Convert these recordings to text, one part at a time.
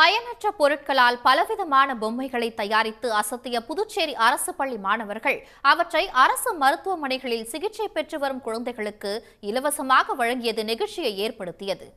பயனற்ற பொருட்களால் பலவிதமான பொம்மைகளை தயாரித்து அசத்திய புதுச்சேரி அரசு பள்ளி மாணவர்கள் அவற்றை அரசு மருத்துவமனைகளில் சிகிச்சை பெற்று வரும் குழந்தைகளுக்கு இலவசமாக வழங்கியது நிகழ்ச்சியை ஏற்படுத்தியது.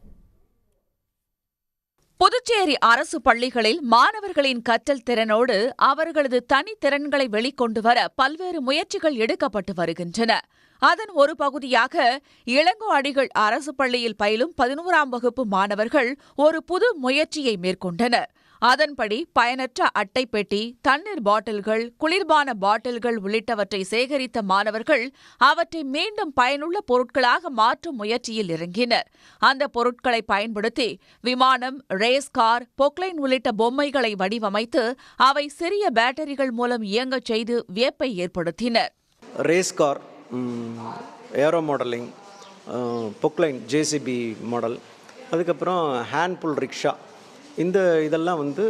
புதுச்சேரி அரசு பள்ளிகளில் மாணவர்களின் கற்றல் திறனோடு அவர்களது தனித்திறன்களை வெளிக்கொண்டு வர பல்வேறு முயற்சிகள் எடுக்கப்பட்டு வருகின்றன. அதன் ஒரு பகுதியாக இளங்கோ அடிகள் அரசு பள்ளியில் பயிலும் பதினோராம் வகுப்பு மாணவர்கள் ஒரு புது முயற்சியை மேற்கொண்டனர். அதன்படி பயனற்ற அட்டை பெட்டி தண்ணீர் பாட்டில்கள் குளிர்பான பாட்டில்கள் உள்ளிட்டவற்றை சேகரித்த மாணவர்கள் அவற்றை மீண்டும் பயனுள்ள பொருட்களாக மாற்றும் முயற்சியில் இறங்கினர். அந்த பொருட்களை பயன்படுத்தி விமானம் ரேஸ் கார் பொக்லைன் உள்ளிட்ட பொம்மைகளை வடிவமைத்து அவை சிறிய பேட்டரிகள் மூலம் இயங்கச் செய்து வியப்பை ஏற்படுத்தினர். Race car aero modelling Poclain JCB model அதுக்கப்புறம் ஹேண்ட் புல் ரிக்ஷா இந்த இதெல்லாம் வந்து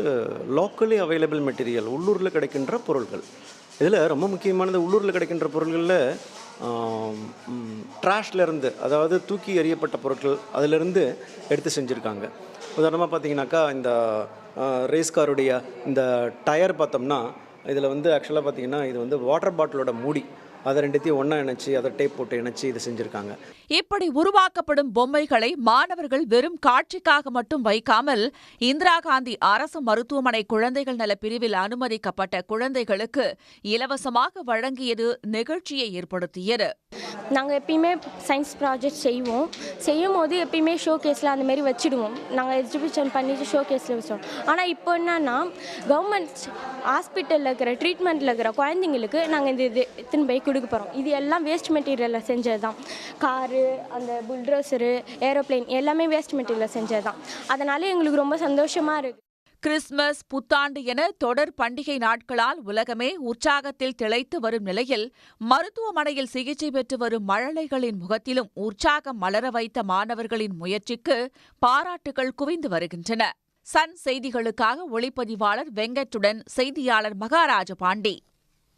லோக்கலி அவைலபிள் மெட்டீரியல் உள்ளூரில் கிடைக்கின்ற பொருட்கள் இதில் ரொம்ப முக்கியமானது உள்ளூரில் கிடைக்கின்ற பொருள்களில் ட்ராஷ்லேருந்து அதாவது தூக்கி எறியப்பட்ட பொருட்கள் அதிலிருந்து எடுத்து செஞ்சுருக்காங்க. உதாரணமாக பார்த்தீங்கன்னாக்கா இந்த ரேஸ் காருடைய இந்த டயர் பார்த்தோம்னா இதில் வந்து ஆக்சுவலாக பார்த்தீங்கன்னா இது வந்து வாட்டர் பாட்டிலோட மூடி அதை ரெண்டுத்தையும் ஒன்றா இணைச்சி அதை டேப் போட்டு இணைச்சி இது செஞ்சுருக்காங்க. இப்படி உருவாக்கப்படும் பொம்மைகளை மாணவர்கள் வெறும் காட்சிக்காக மட்டும் வைக்காமல் இந்திரா காந்தி அரசு மருத்துவமனை குழந்தைகள் நல பிரிவில் அனுமதிக்கப்பட்ட குழந்தைகளுக்கு இலவசமாக வழங்கியது நிகழ்ச்சியை ஏற்படுத்தியது. நாங்கள் எப்பயுமே சயின்ஸ் ப்ராஜெக்ட் செய்வோம். செய்யும் போது எப்பயுமே ஷோ கேஸில் அந்த மாதிரி வச்சுடுவோம். நாங்கள் எக்ஸிபிஷன் பண்ணிட்டு ஷோ கேஸில் வச்சோம் ஆனால் இப்போ என்னன்னா கவர்மெண்ட் ஹாஸ்பிட்டலில் இருக்கிற ட்ரீட்மெண்ட்டில் இருக்கிற குழந்தைங்களுக்கு நாங்கள் இந்த இது எடுத்துன்னு போய் கொடுக்க போகிறோம் இது எல்லாம் வேஸ்ட் மெட்டீரியலில் செஞ்சது தான் காரு அந்த புல்ட்ரோசரு ஏரோப்ளேன் எல்லாமே வேஸ்ட் மெட்டீரியலில் செஞ்சது தான் அதனால எங்களுக்கு ரொம்ப சந்தோஷமாக இருக்குது கிறிஸ்துமஸ் புத்தாண்டு என தொடர் பண்டிகை நாட்களால் உலகமே உற்சாகத்தில் திளைத்து வரும் நிலையில் மருத்துவமனையில் சிகிச்சை பெற்று வரும் மழலைகளின் முகத்திலும் உற்சாகம் மலர வைத்த மாணவர்களின் முயற்சிக்கு பாராட்டுகள் குவிந்து வருகின்றன. சன் செய்திகளுக்காக ஒளிப்பதிவாளர் வெங்கட்டுடன் செய்தியாளர் மகாராஜ பாண்டி